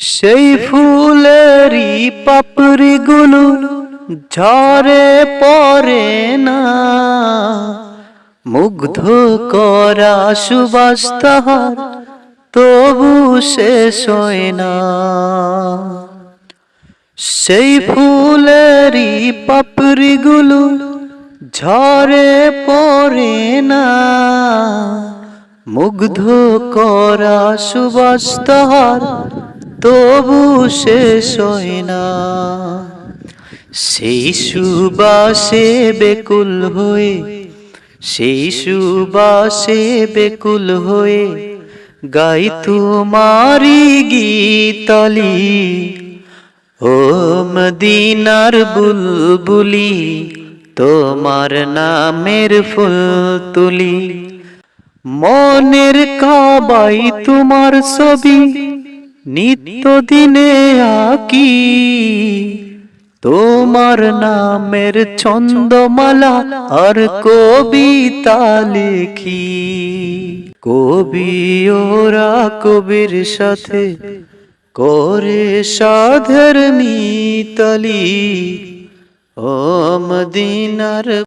সেই ফুলেরই পাপড়িগুলো ঝরে পড়ে না। মুগ্ধ করা সুবাস তাহার তবু শেষ হয় না। সেই ফুলেরই পাপড়িগুলো ঝরে পড়ে না। মুগ্ধ করা সুবাস তাহার তবু শেষ হয় না। সেই সুবাসে বেকুল হয়ে সেই সুবাসে বেকুল হয়ে গাই তোমারি গীতলি। ও মদিনার বুলবুলি, তোমার নামের ফুল তুলি। মনের কাবাই তোমার ছবি নিত্য দিনে আকি তোমার নামের ছন্দমালা আর কবিতা লেখি। কবি ওরা কবির সাথে করে সাধের মিতালি। ও মদিনার